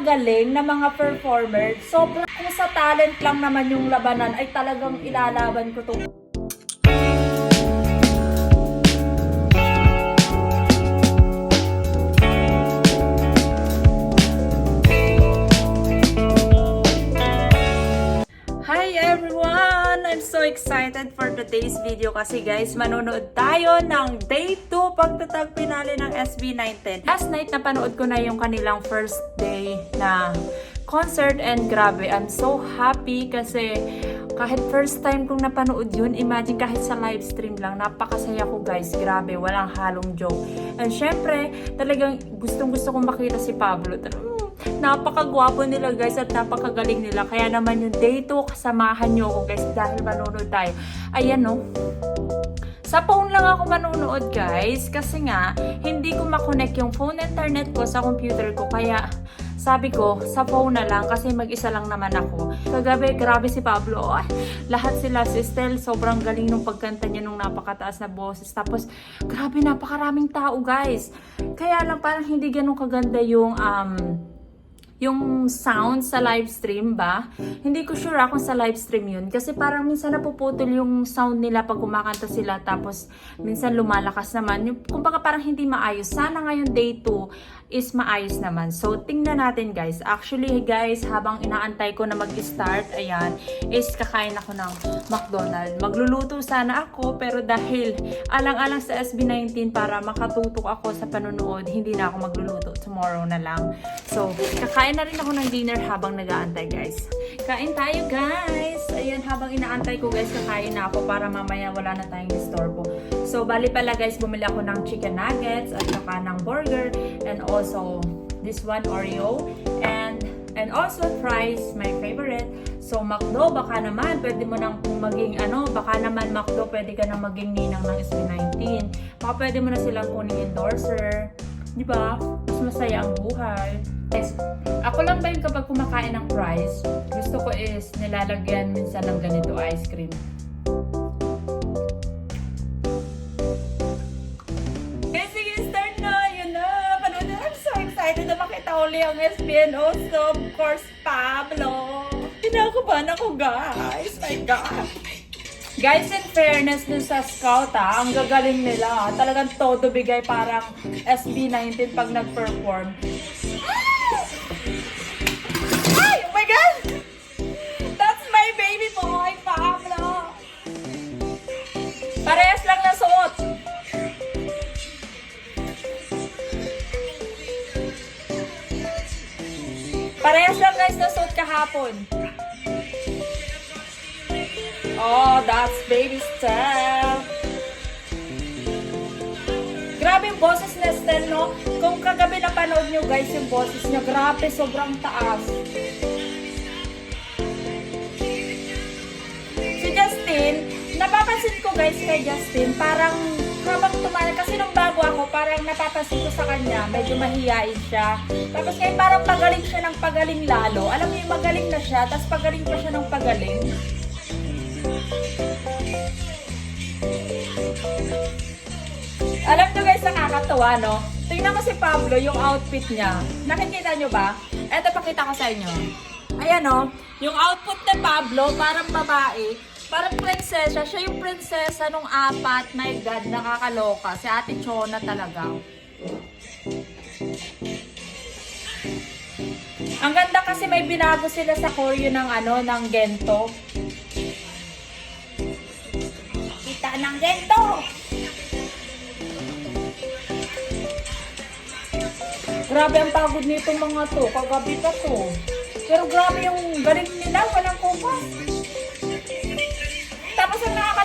magaling na mga performer. Sobrang kung sa talent lang naman yung labanan ay talagang ilalaban ko to. Excited for today's video kasi guys, manonood tayo ng day 2 pagtatag pinali ng SB19. Last night napanood ko na yung kanilang first day na concert and grabe, I'm so happy kasi kahit first time kong napanood yun, imagine kahit sa live stream lang, napakasaya ko guys, grabe, walang halong joke. And syempre, talagang gustong gusto kong makita si Pablo. Talagang, napakagwapo nila guys at napakagaling nila. Kaya naman yung day 2, kasamahan nyo ako guys dahil manonood tayo. Ayan no. Sa phone lang ako manonood guys kasi nga hindi ko makonect yung phone internet ko sa computer ko kaya sabi ko sa phone na lang kasi mag-isa lang naman ako. Kagabi grabe si Pablo. Ay, lahat sila si Stel sobrang galing nung pagkanta niya nung napakataas na boses. Tapos grabe napakaraming tao guys. Kaya lang parang hindi ganun kaganda yung um, yung sound sa live stream ba? Hindi ko sure ako sa live stream yun. Kasi parang minsan napuputol yung sound nila pag kumakanta sila. Tapos minsan lumalakas naman. Yung, kumbaga parang hindi maayos. Sana ngayon day 2 is maayos naman. So tingnan natin guys. Actually guys, habang inaantay ko na mag-start, ayan, is kakain ako ng McDonald's. Magluluto sana ako pero dahil alang-alang sa SB19 para makatutok ako sa panonood, hindi na ako magluluto. Tomorrow na lang. So, kakain na rin ako ng dinner habang nag-aantay guys. Kain tayo guys! Ayan, habang inaantay ko guys, kakain na ako para mamaya wala na tayong disturbo. So, bali pala guys, bumili ako ng chicken nuggets at saka ng burger and also this one Oreo and and also fries, my favorite. So, McDo, baka naman, pwede mo nang maging ano, baka naman McDo, pwede ka nang maging ninang ng SB19. Baka pwede mo na silang kuning endorser. Di ba? Mas masaya ang buhay. Guys, ako lang ba yung kapag kumakain ng fries, gusto ko is nilalagyan minsan ng ganito ice cream. Na makita uli ang SBN also, of course, Pablo! Kinakabahan ako, guys! My God! Guys, in fairness dun sa scout ha, ang gagaling nila. Talagang todo bigay parang SB19 pag nag-perform. Parehas lang guys na suot kahapon. Oh, that's baby style. Grabe yung boses ni Estel, no? Kung kagabi napanood nyo guys yung boses niya, grabe, sobrang taas. Si Justin, napapansin ko guys kay Justin, parang habang tumagal, kasi nung bago ako, parang napapansin ko sa kanya, medyo mahihain siya. Tapos ngayon parang pagaling siya ng pagaling lalo. Alam niyo yung magaling na siya, tapos pagaling pa siya ng pagaling. Alam nyo guys, nakakatawa, no? Tingnan mo si Pablo, yung outfit niya. Nakikita nyo ba? Eto, pakita ko sa inyo. Ayan, no? Yung outfit ni Pablo, parang babae. Parang prinsesa. Siya yung prinsesa nung apat. My God, nakakaloka. Si Ate Chona talaga. Ang ganda kasi may binago sila sa choreo ng ano, ng gento. Kita ng gento! Grabe ang pagod nito mga to. Kagabi pa to. Pero grabe yung galing nila. Walang kupas.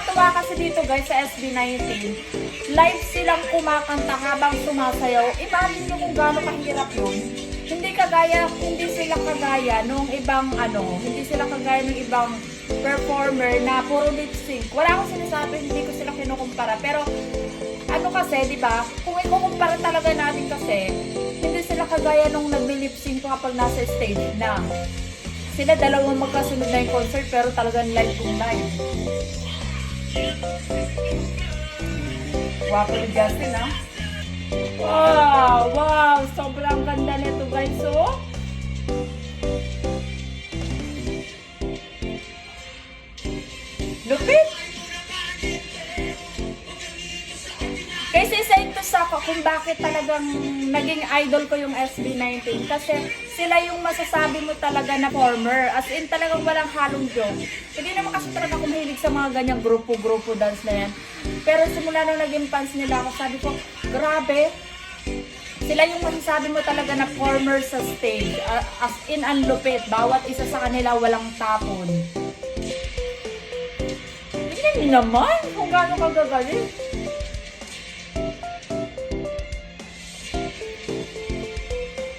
Nakakatuwa kasi dito guys sa SB19, live silang kumakanta habang sumasayaw. Imagine nyo kung gaano kahirap yun. Hindi kagaya, hindi sila kagaya nung ibang ano, hindi sila kagaya ng ibang performer na puro lip sync. Wala akong sinasabi, hindi ko sila kinukumpara. Pero ano kasi, di ba? Kung ikukumpara talaga natin kasi, hindi sila kagaya nung nag-lip sync kapag nasa stage na. Sila dalawang magkasunod na yung concert pero talagang live kung live. Wapo ni Justin, ha? Wow! Wow! Sobrang ganda nito, guys, oh! Look it! Kasi sa ako kung bakit talagang naging idol ko yung SB19 kasi sila yung masasabi mo talaga na former. As in talagang walang halong joke. Hindi naman kasi talaga ako mahilig sa mga ganyang grupo-grupo dance na yan. Pero simula nung naging fans nila ako, sabi ko, grabe, sila yung masasabi mo talaga na former sa stage. As in, ang lupit. Bawat isa sa kanila walang tapon. Niyo naman kung gaano kagagaling.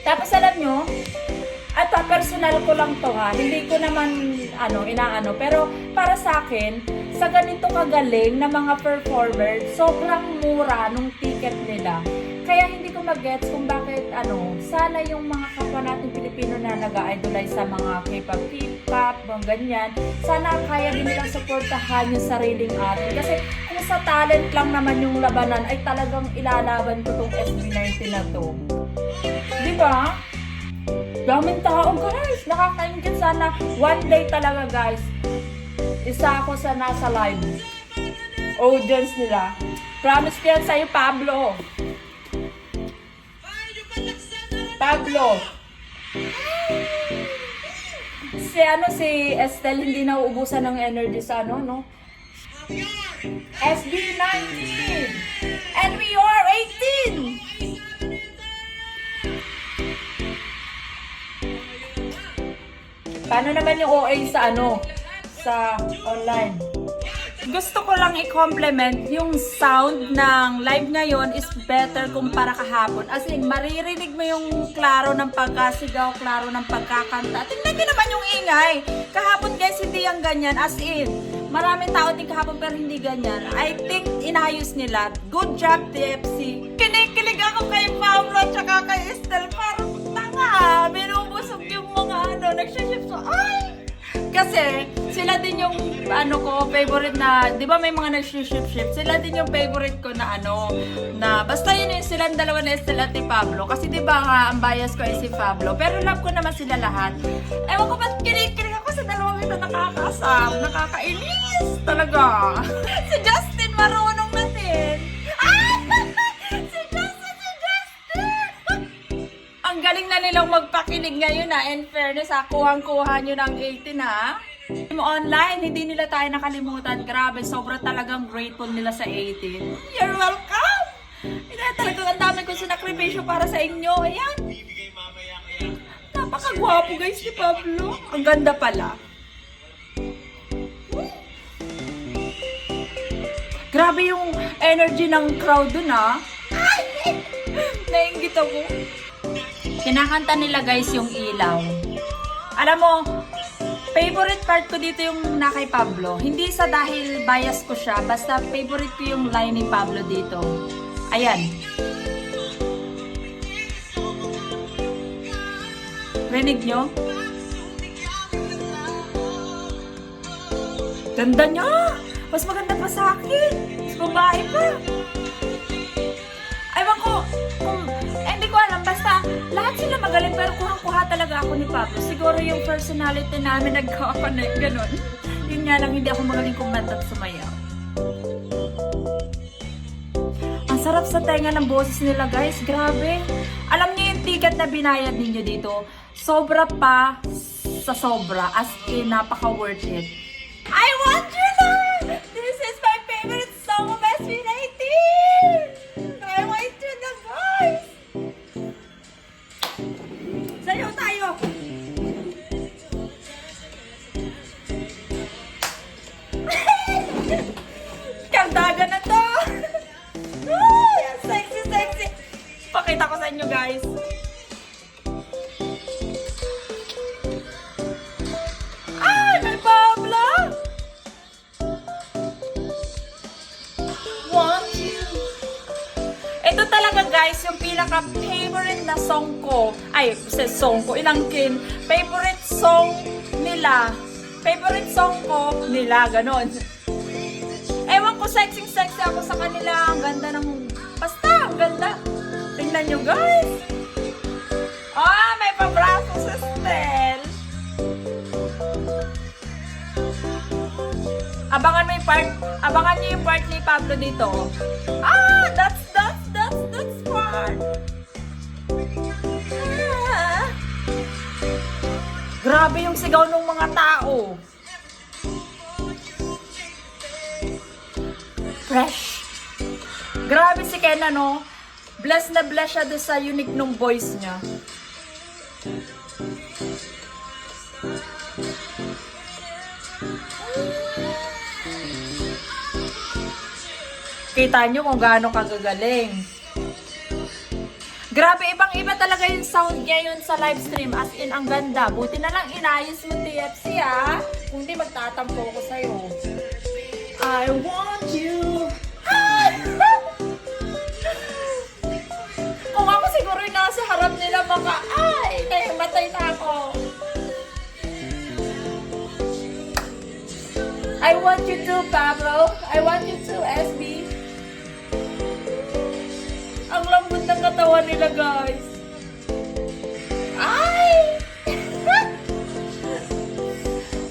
Tapos alam nyo, at ah, personal ko lang to ha, hindi ko naman ano, inaano, pero para sa akin, sa ganito kagaling na mga performer, sobrang mura nung ticket nila. Kaya hindi ko mag-gets kung bakit ano, sana yung mga kapwa natin Pilipino na nag-idolize sa mga K-pop, K-pop, ganyan, sana kaya din nilang suportahan yung sariling atin. Kasi kung sa talent lang naman yung labanan, ay talagang ilalaban ko tong SB19 na to. Di ba? Daming tao, guys. Nakakaingit sana. One day talaga, guys. Isa ako sa nasa live. Audience nila. Promise ko yan sa'yo, Pablo. Pablo. Si ano, si Estelle hindi nauubusan ng energy sa ano, no? SB19! And we are 18! Paano naman yung OA sa ano? Sa online? Gusto ko lang i-compliment yung sound ng live ngayon is better kumpara kahapon. As in, maririnig mo yung klaro ng pagkasigaw, klaro ng pagkakanta. Tingnan nyo naman yung ingay. Kahapon guys, hindi yung ganyan. As in, maraming tao din kahapon pero hindi ganyan. I think inayos nila. Good job, TFC. Kinikilig ako kay Pablo at kay Estel. Parang tanga. Binubusog yung mga ano, nagsiship so, ay! Kasi sila din yung ano ko favorite na, 'di ba may mga nag-ship-ship, sila din yung favorite ko na ano na basta yun yung silang dalawa na Estelle at Pablo kasi 'di ba nga ang bias ko ay si Pablo pero love ko naman sila lahat. Ewan ko ba't kinikilig ako sa dalawang ito nakakasam, nakakainis talaga. si Justin marunong na galing na nilang magpakilig ngayon na. In fairness ha, kuhang-kuha nyo ng 18 ha. Yung Online, hindi nila tayo nakalimutan. Grabe, sobrang talagang grateful nila sa 18. You're welcome! Hindi talagang ang dami kong sinakripisyo para sa inyo. Ayan. Napakagwapo guys ni Pablo. Ang ganda pala. Grabe yung energy ng crowd dun ha. Ay! Nainggit ako. Kinakanta nila guys yung ilaw. Alam mo, favorite part ko dito yung na kay Pablo. Hindi sa dahil bias ko siya, basta favorite ko yung line ni Pablo dito. Ayan. Rinig nyo? Ganda niya! Mas maganda pa sa akin! Mas babae pa! Ewan ko, kung, eh, hindi ko alam, magaling pero kuha-kuha talaga ako ni Pablo. Siguro yung personality namin nagkaka-connect, ganun. Yun nga lang, hindi ako magaling kumanta at sumayaw. Ang sarap sa tenga ng boses nila guys, grabe. Alam niyo yung ticket na binayad ninyo dito, sobra pa sa sobra, as in napaka worth it. I want sa song ko, ilangkin. Favorite song nila. Favorite song ko nila, ganon. Ewan ko, sexy-sexy ako sa kanila. Ang ganda ng... Basta, ang ganda. Tingnan nyo, guys. Ah, may pabraso sa Stel. Abangan mo yung part, abangan niyo yung part ni Pablo dito. Ah, that's, that's, that's, that's heart. Grabe yung sigaw ng mga tao. Fresh. Grabe si Ken, ano? Bless na bless siya doon sa unique nung voice niya. Kita nyo kung gaano kagagaling. Grabe, ibang-iba talaga yung sound niya yun sa live stream. As in, ang ganda. Buti na lang inayos mo TFC, ha? Kung di, magtatampo ko sa'yo. I want you. Kung ako siguro yung nasa harap nila, baka, ay, kaya matay na ako. I want you to, Pablo. I want you to, SB. Ang lambot ng katawan nila, guys. Ay!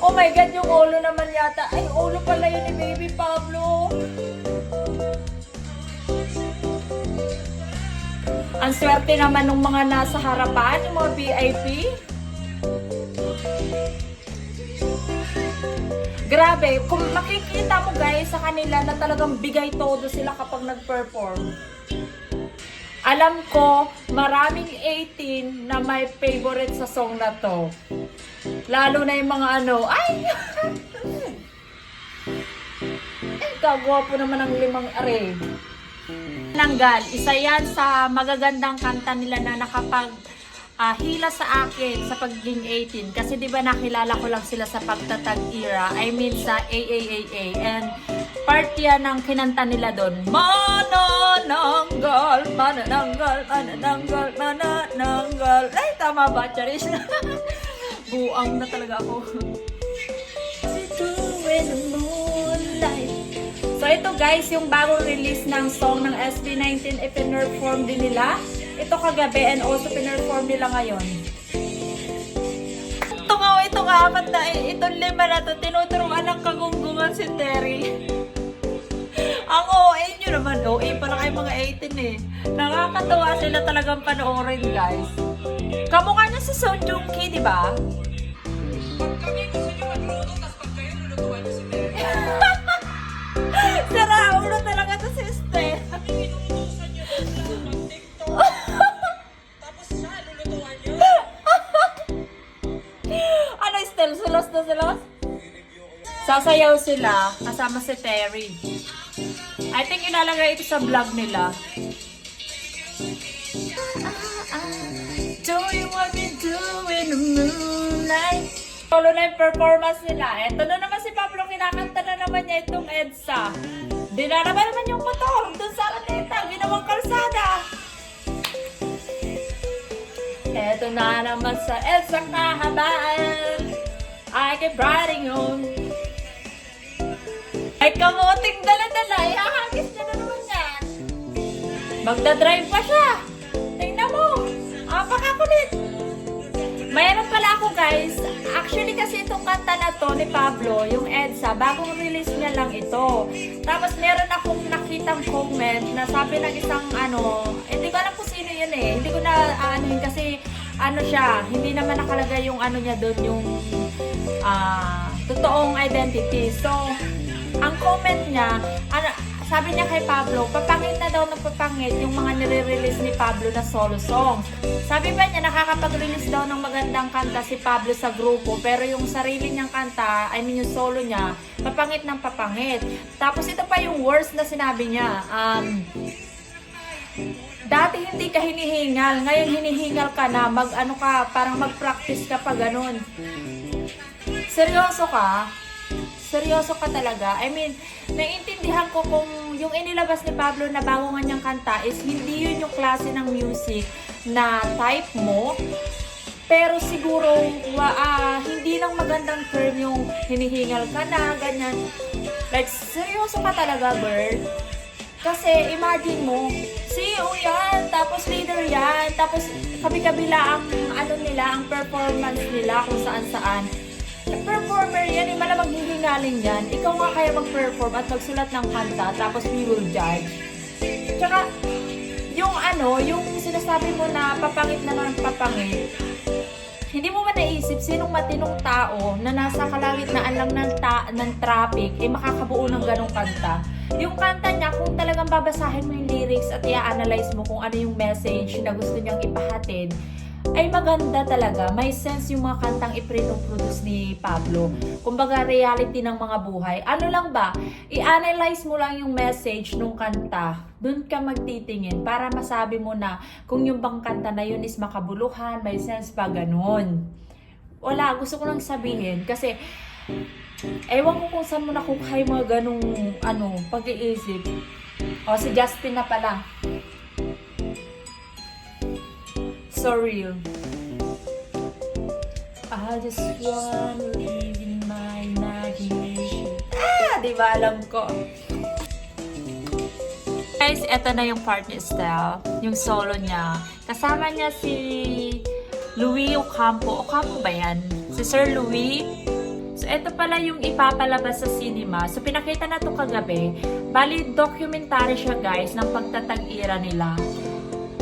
oh my God, yung ulo naman yata. Ay, ulo pala yun ni Baby Pablo. Ang swerte naman ng mga nasa harapan, yung mga VIP. Grabe, kung makikita mo guys sa kanila na talagang bigay todo sila kapag nag-perform. Alam ko, maraming 18 na may favorite sa song na to. Lalo na yung mga ano, ay! ay, kagwapo naman ang limang are. Nanggal, isa yan sa magagandang kanta nila na nakapag ah, hila sa akin sa pagiging 18 kasi 'di ba nakilala ko lang sila sa pagtatag era I mean sa AAAA and part yan ng kinanta nila doon Manananggal, manananggal, manananggal, manananggal ay tama ba Charis? buang na talaga ako So ito guys, yung bagong release ng song ng SB19 ipinerform din nila. Ito kagabi and also pinerform nila ngayon. Ito nga, ito nga, apat na, itong lima na to, tinuturuan ng kagunggungan si Terry. Ang OA nyo naman, OA pa na kayo mga 18 eh. Nakakatawa sila talagang panoorin guys. Kamukha niya si Song Joong Ki, di ba? Si. Sara, ulo talaga to lulutuan nyo. ano, Estel? Sulos na? Sasayaw sila kasama si Terry. I think ilalagay ito sa vlog nila. Solo na yung performance nila. Ito na naman si Pablo, kinakanta na naman niya itong EDSA. Dinaraba naman yung motor dun sa Araneta, ginawang kalsada. Eto na naman sa EDSA kahabaan. I keep riding on. Ay, kamuting dala-dala. Ihahagis na na naman yan. Magdadrive pa siya. Tingnan mo. Apakakulit. Mayroon pala ako guys. Actually kasi itong kanta na to ni Pablo, yung EDSA, bagong release niya lang ito. Tapos meron akong nakitang comment na sabi ng isang ano, hindi ko alam kung sino yun eh. Hindi ko na aanuhin kasi ano siya, hindi naman nakalagay yung ano niya doon, yung ah, totoong identity. So, ang comment niya, ano, sabi niya kay Pablo, papangit na daw ng papangit yung mga nire-release ni Pablo na solo songs. Sabi ba niya, nakakapag-release daw ng magandang kanta si Pablo sa grupo, pero yung sarili niyang kanta, I mean yung solo niya, papangit ng papangit. Tapos ito pa yung worst na sinabi niya, um, dati hindi ka hinihingal, ngayon hinihingal ka na, mag ano ka, parang mag-practice ka pa ganun. Seryoso ka? Seryoso ka talaga? I mean, naiintindihan ko kung yung inilabas ni Pablo na bago nga niyang kanta is hindi yun yung klase ng music na type mo. Pero siguro, ah, hindi lang magandang term yung hinihingal ka na, ganyan. Like, seryoso ka talaga, girl? Kasi imagine mo, CEO yan, tapos leader yan, tapos kabi-kabila ang ano nila, ang performance nila kung saan-saan. Performer yan, eh, malamang hihingalin yan. Ikaw nga kaya mag-perform at magsulat ng kanta, tapos we will judge. Tsaka, yung ano yung sinasabi mo na papangit na ng papangit, hindi mo ba naisip sinong matinong tao na nasa kalagitnaan lang ng, ta- ng traffic eh makakabuo ng ganong kanta? Yung kanta niya, kung talagang babasahin mo yung lyrics at i-analyze mo kung ano yung message na gusto niyang ipahatid, ay maganda talaga. May sense yung mga kantang iprinoproduce ni Pablo. Kumbaga, reality ng mga buhay. Ano lang ba? I-analyze mo lang yung message nung kanta. Doon ka magtitingin para masabi mo na kung yung bang kanta na yun is makabuluhan, may sense pa ganun. Wala, gusto ko lang sabihin kasi ewan ko kung saan mo nakukuha yung mga ganong ano, pag-iisip. O, si Justin na pala. So real. I just wanna live in my imagination. Ah! Di ba alam ko? Guys, eto na yung part ni Estelle. Yung solo niya. Kasama niya si Louis Ocampo. Ocampo ba yan? Si Sir Louis. So, ito pala yung ipapalabas sa cinema. So, pinakita na to kagabi. Bali, documentary siya guys ng pagtatag-ira nila.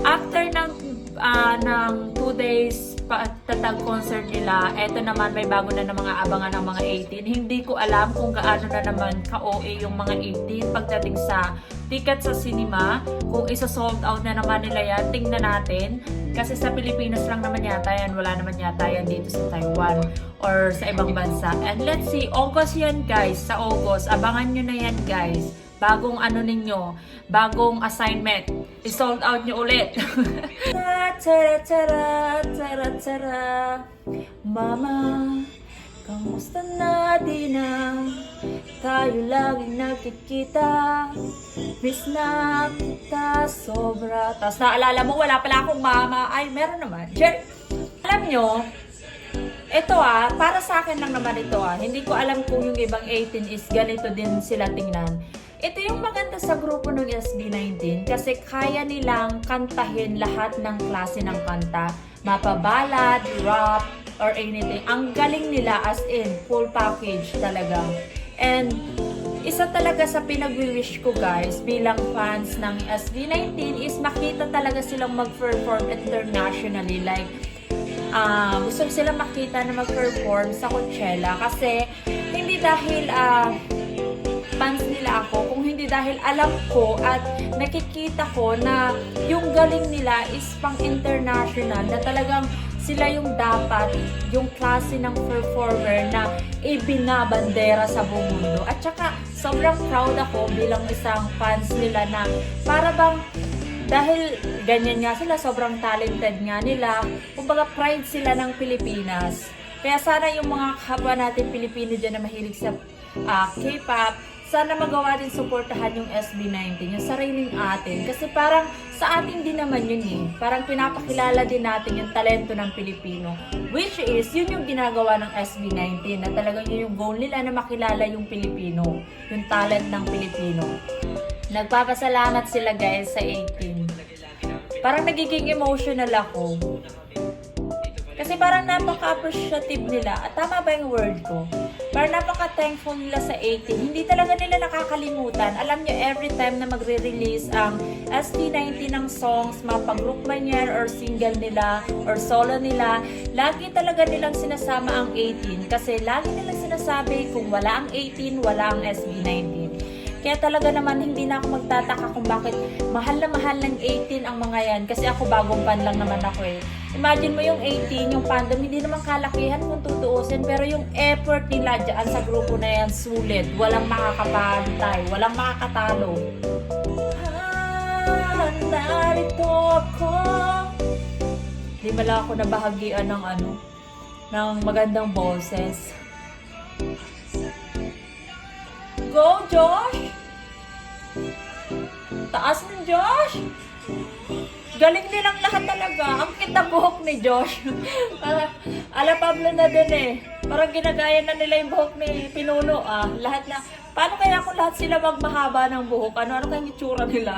After ng, ah, ng two days pagtatag concert nila, eto naman may bago na ng mga abangan ng mga 18. Hindi ko alam kung gaano na naman ka-OA yung mga 18 pagdating sa ticket sa cinema. Kung isa sold out na naman nila yan, tingnan natin. Kasi sa Pilipinas lang naman yata yan, wala naman yata yan dito sa Taiwan or sa ibang bansa. And let's see, August yan guys, sa August. Abangan nyo na yan guys. Bagong ano ninyo, bagong assignment. I-sold out nyo ulit. tara, tara, tara, tara. Mama, kamusta na di na? Tayo laging nagkikita. Miss na kita sobra. Tapos naalala mo, wala pala akong mama. Ay, meron naman. Jer, alam nyo, ito ah, para sa akin lang naman ito ah. Hindi ko alam kung yung ibang 18 is ganito din sila tingnan. Ito yung maganda sa grupo ng SB19 kasi kaya nilang kantahin lahat ng klase ng kanta. Mapabalad, rap, or anything. Ang galing nila as in full package talaga. And isa talaga sa pinag-wish ko guys bilang fans ng SB19 is makita talaga silang mag-perform internationally. Like, ah gusto ko silang makita na mag-perform sa Coachella kasi hindi dahil ah fans nila ako, kung hindi dahil alam ko at nakikita ko na yung galing nila is pang international na talagang sila yung dapat, yung klase ng performer na ibinabandera sa buong mundo. At saka, sobrang proud ako bilang isang fans nila na para bang dahil ganyan nga sila, sobrang talented nga nila, kumbaga pride sila ng Pilipinas. Kaya sana yung mga kapwa natin Pilipino dyan na mahilig sa ah, K-pop, sana magawa din suportahan yung SB19, yung sariling atin. Kasi parang sa atin din naman yun eh. Parang pinapakilala din natin yung talento ng Pilipino. Which is, yun yung ginagawa ng SB19 na talagang yun yung goal nila na makilala yung Pilipino. Yung talent ng Pilipino. Nagpapasalamat sila guys sa 18. Parang nagiging emotional ako. Kasi parang napaka-appreciative nila. At tama ba yung word ko? Parang napaka-thankful nila sa 18. Hindi talaga nila nakakalimutan. Alam nyo, every time na magre-release ang ST90 ng songs, mapag-group man or single nila, or solo nila, lagi talaga nilang sinasama ang 18. Kasi lagi nilang sinasabi, kung wala ang 18, wala ang SB19. Kaya talaga naman hindi na ako magtataka kung bakit mahal na mahal ng 18 ang mga yan. Kasi ako bagong pan lang naman ako eh. Imagine mo yung 18, yung fandom, hindi naman kalakihan kung tutuusin. Pero yung effort nila dyan sa grupo na yan, sulit. Walang makakapantay, walang makakatalo. Ah, narito ako. Di bala ako nabahagian ng ano, ng magandang boses. Go, Josh! Taas ng Josh! Galing nilang lahat talaga. Ang kita buhok ni Josh. Para, ala Pablo na din eh. Parang ginagaya na nila yung buhok ni Pinuno ah. Lahat na, paano kaya kung lahat sila magmahaba ng buhok? Ano, ano kaya yung itsura nila?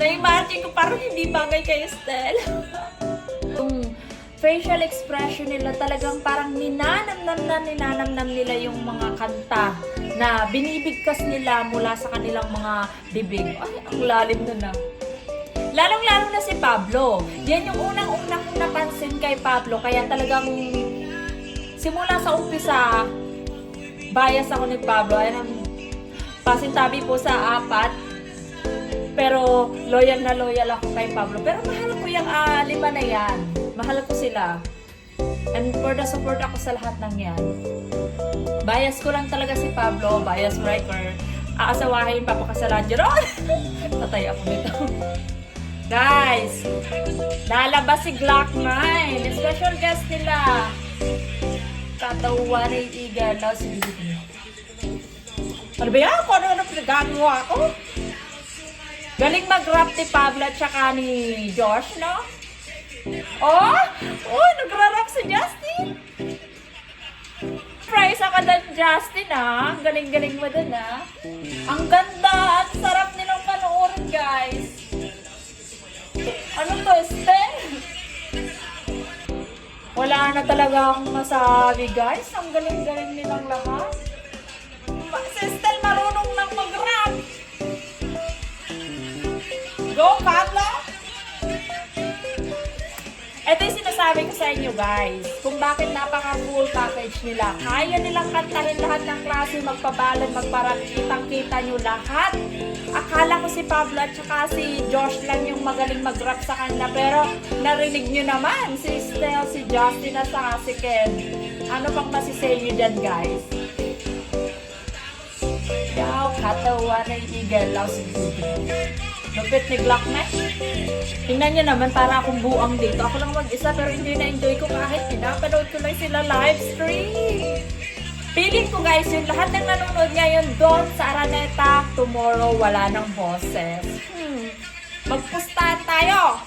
Na-imagine ko parang hindi bagay kay Estelle. yung facial expression nila talagang parang ninanamnam na ninanamnam nila yung mga kanta na binibigkas nila mula sa kanilang mga bibig. Ay, ang lalim nun ah. Lalong-lalo na si Pablo. Yan yung unang-unang kong napansin kay Pablo. Kaya talagang simula sa umpisa, bias ako ni Pablo. Ayan ang pasintabi po sa apat. Pero loyal na loyal ako kay Pablo. Pero mahal ko yung ah, lima na yan. Mahal ko sila. And for the support ako sa lahat ng yan. Bias ko lang talaga si Pablo. Bias breaker. Aasawahin, papakasalan. Jeron! Patay ako nito. Guys, lalabas si Glock 9. Special guest nila. Katawan ni Iga. Now, si Ano ba yan? Kung ano-ano pinagagawa ko? Galing mag-rap ni Pablo at saka ni Josh, no? Oh! Oh, nagra-rap si Justin! Price ako doon, Justin, ah. Galing-galing mo doon, ah. Ang ganda! Ang sarap nilang panoorin, guys. Ano to, Esther? Wala na talaga akong masabi, guys. Ang galing-galing nilang lahat. Si Estelle marunong nang mag-rap. Go, Pablo! Ito yung sinasabi ko sa inyo guys, kung bakit napaka-full package nila. Kaya nilang kantahin lahat ng klase, magpabalon, magparakitang kita nyo lahat. Akala ko si Pablo at saka si Josh lang yung magaling mag-rap sa kanila, pero narinig nyo naman si Stell, si Justin at saka si Ken. Ano pang masisay nyo dyan guys? Yaw, katawan ng igalaw si Lupit ni Glock na. Tingnan nyo naman, para akong buang dito. Ako lang mag-isa, pero hindi na-enjoy ko kahit pinapanood ko lang sila live stream. Feeling ko guys, yung lahat ng nanonood ngayon doon sa Araneta, tomorrow wala ng boses. Hmm. Magpustahan tayo!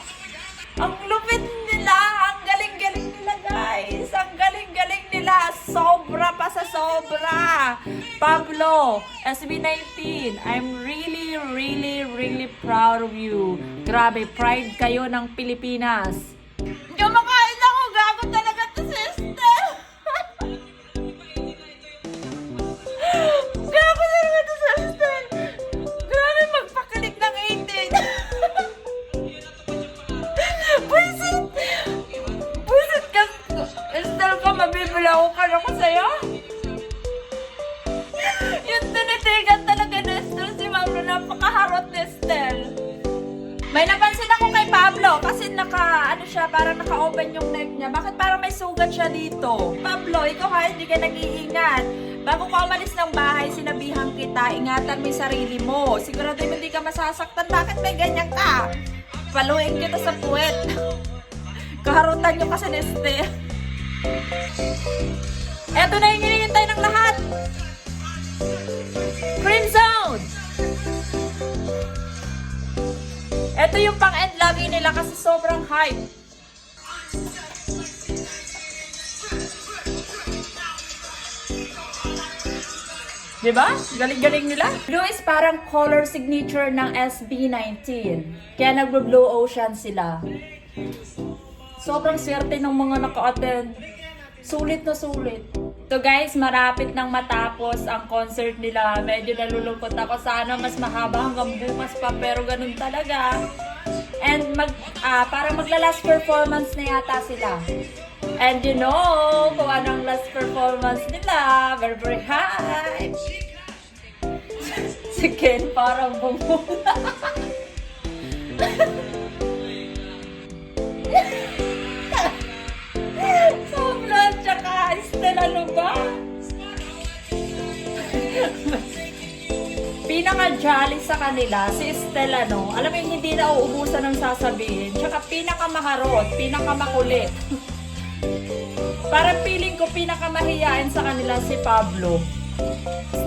Ang lupit nila! Ang galing-galing nila guys! Ang galing-galing nila! Sobra pa sa sobra! Pablo, SB19, I'm really, really, really proud of you. Grabe, pride kayo ng Pilipinas. Ingatan mo yung sarili mo. Sigurado hindi ka masasaktan. Bakit may ganyan ka? Paluin kita sa puwet. Kaharutan niyo kasi ni Estelle. Eto na yung hinihintay ng lahat. Green zone! Ito yung pang-end lagi nila kasi sobrang hype. Diba? Galing-galing nila. Blue is parang color signature ng SB19. Kaya nagbo-blue ocean sila. Sobrang swerte ng mga naka-attend. Sulit na sulit. So guys, marapit nang matapos ang concert nila. Medyo nalulungkot ako. Sana mas mahaba hanggang bukas pa. Pero ganun talaga. And mag, ah, parang magla-last performance na yata sila. And you know, kung anong last performance nila. Very, very high. si Ken parang bumula. Sobra, tsaka Estel, ano ba? Pinaka-jolly sa kanila, si Estel, ano, alam mo yung hindi na uubusan ng sasabihin. Tsaka pinaka-maharot, pinaka-makulit. Parang feeling ko pinaka-mahiyain sa kanila si Pablo.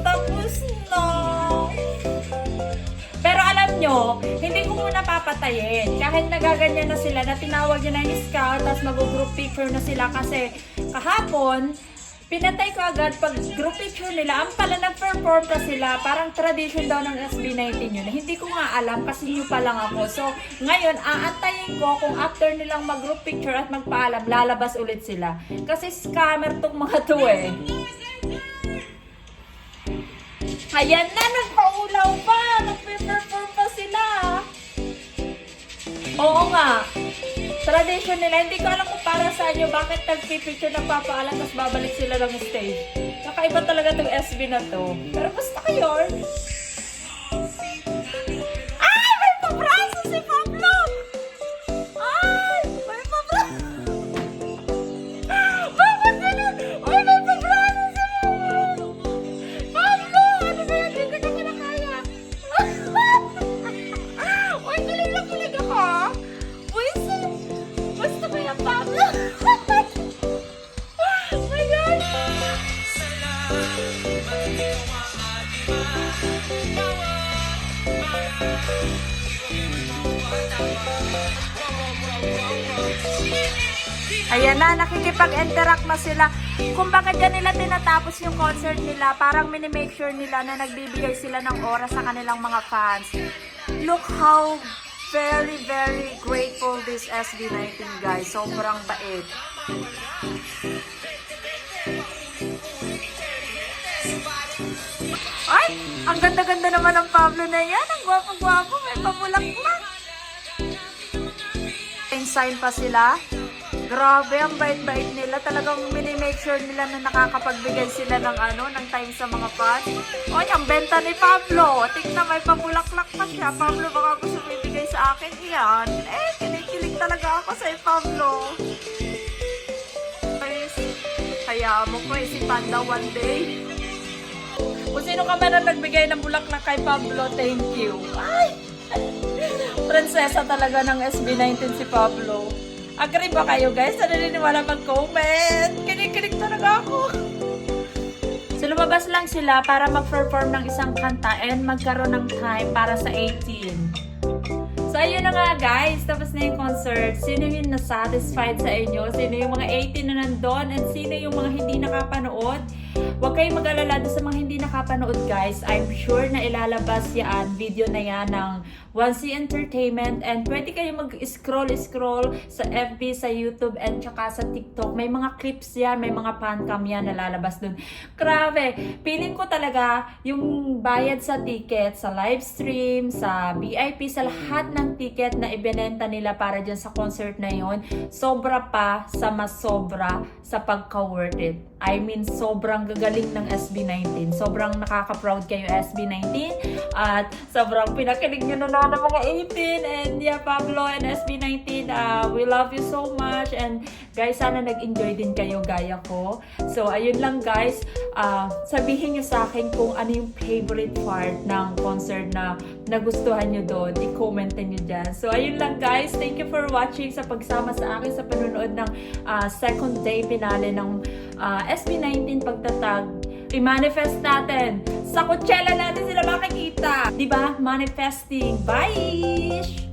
Tapos na. Pero alam nyo, hindi ko muna papatayin. Kahit nagaganyan na sila, na tinawag niya na yung scout, tapos mag-group picture na sila kasi kahapon, pinatay ko agad pag group picture nila, ang pala nag-perform pa sila, parang tradition daw ng SB19 yun. Hindi ko nga alam kasi new pa lang ako. So, ngayon, aantayin ko kung after nilang mag-group picture at magpaalam, lalabas ulit sila. Kasi scammer tong mga to eh. Ayan na, nagpaulaw pa! Nagpe-perform pa sila! Oo nga. Tradition nila. Hindi ko alam kung para sa inyo bakit nagpipicture ng papaalam tapos babalik sila ng stage. Kakaiba talaga tong SB na to. Pero basta ka Ayan na, nakikipag-interact na sila. Kung bakit yan nila tinatapos yung concert nila, parang minimake sure nila na nagbibigay sila ng oras sa kanilang mga fans. Look how very, very grateful this SB19 guys. Sobrang bait. Ay! Ang ganda-ganda naman ng Pablo na yan. Ang gwapo-gwapo. May pamulaklak. Sign pa sila. Grabe, ang bait-bait nila. Talagang minimake sure nila na nakakapagbigay sila ng ano, ng time sa mga fans. Oy, ang benta ni Pablo. Tingnan, may pamulaklak pa siya. Pablo, baka gusto mo ibigay sa akin yan. Eh, kinikilig talaga ako sa Pablo. Guys, kaya mo ko eh, si Panda one day. Kung sino ka man ang nagbigay ng bulaklak kay Pablo, thank you. Ay! Prinsesa talaga ng SB19 si Pablo. Agree ba kayo guys? Sa naniniwala mag-comment? Kinikilig talaga ako. So lumabas lang sila para mag-perform ng isang kanta and magkaroon ng time para sa 18. So ayun na nga guys, tapos na yung concert. Sino yung na-satisfied sa inyo? Sino yung mga 18 na nandun? And sino yung mga hindi nakapanood? Huwag kayong mag-alala sa mga hindi nakapanood guys. I'm sure na ilalabas yan, video na yan ng 1C Entertainment and pwede kayo mag-scroll-scroll sa FB, sa YouTube, and tsaka sa TikTok. May mga clips yan, may mga fancam yan na lalabas doon. Grabe! Feeling ko talaga yung bayad sa ticket, sa live stream, sa VIP, sa lahat ng ticket na ibinenta nila para dyan sa concert na yon sobra pa sa mas sobra sa pagka-worth it. I mean, sobrang gagaling ng SB19. Sobrang nakaka-proud kayo SB19. At sobrang pinakilig nyo na naman ng mga 18. And yeah, Pablo and SB19, uh, we love you so much. And guys, sana nag-enjoy din kayo gaya ko. So, ayun lang guys. Uh, sabihin nyo sa akin kung ano yung favorite part ng concert na nagustuhan nyo doon. I-comment nyo dyan. So, ayun lang guys. Thank you for watching sa pagsama sa akin sa panonood ng uh, second day finale ng uh, SB19 pagtatag. I-manifest natin. Sa kutsela natin sila makikita. 'Di ba? Manifesting. Bye!